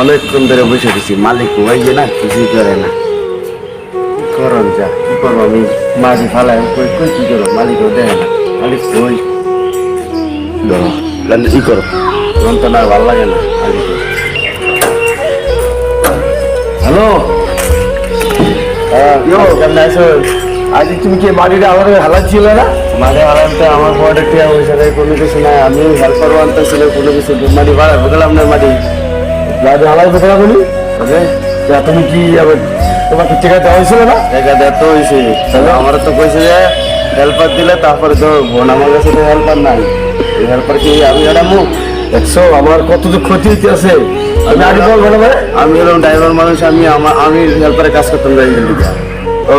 অনেকক্ষণ ধরে বসে দিছি মালিক ওই যে না কিছুই করে না। কি করন যা, কি করব আমি? মাঝি ফালাই কই কই কি করো মালিকও দেখে না। মালিক কই? ধরো ই করো না ভালো লাগে না, মালিক। হ্যালো? কেমন আছো? আজ তুমি কি বাড়িটা আমাদের হালাচ্ছিল না? মাঝে হালাতে আমার পরে টিয়া পয়সা নেই কোনো কিছু নাই। আমি হেল্পার আনতেছিল কোনো কিছু। মাটি ভাড়া বুঝলাম না মাটি বাড়ি হালাই কোথায় বলি তা তুমি কি আবার তোমাকে টিকা দেওয়া হয়েছিল না? টিকা দেওয়া তো হয়েছে। তাহলে আমার তো কইছে যে হেল্পার দিলে তারপরে তো বোন আমার কাছে তো হেল্পার নাই। হেল্পার কি আমি এটা মুখ দেখছ আমার কত তো ক্ষতি হইতে আছে। আমি আগে বলব না ভাই? আমি হলাম ড্রাইভার মানুষ আমি আমার আমি হেল্পারে কাজ করতাম ড্রাইভিং ও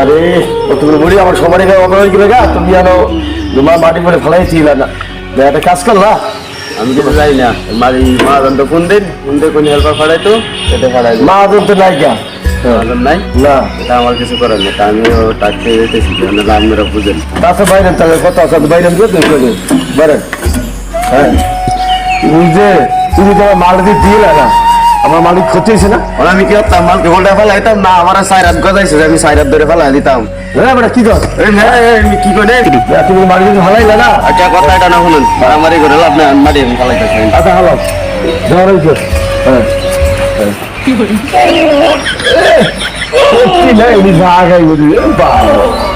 আরে তুমি বলি আমার সবারই গায়ে অপরাধ করে গা তুমি জানো তোমার মাটি করে ফেলাই ছিল না। যে একটা কাজ করলা। আমি কিছু যাই না। মারি মা তো কোন দিন? কোন দিন কোন হেল্পার ফাড়াই তো এটা ফাড়াই মা তো নাই গা নাই? না। এটা আমার কিছু করার নেই। তা আমিও টাকতে যেতেছি না আপনারা বুঝেন। তাতে বাইরে তাহলে কত আছে বাইরে দিয়ে দেবেন বাইরে হ্যাঁ। যে তুমি তোমার মাল দিয়ে দিলে না। আমার মালিক ক্ষতি হয়েছে না? আমি কি করতাম মালকে বলটা ফেলাইতাম? না আমার সাইর হাত গজাইছে আমি সাইর হাত ধরে ফেলাই দিতাম। হ্যাঁ কি কর কি করে তুমি মালিক ফেলাইলে না আচ্ছা কথা এটা না শুনুন মারামারি করে লাভ না মারি ফেলাইতেছি আচ্ছা হলো জ্বর হয়েছে হ্যাঁ কি নাই উনি ভাগাই বলি বাবা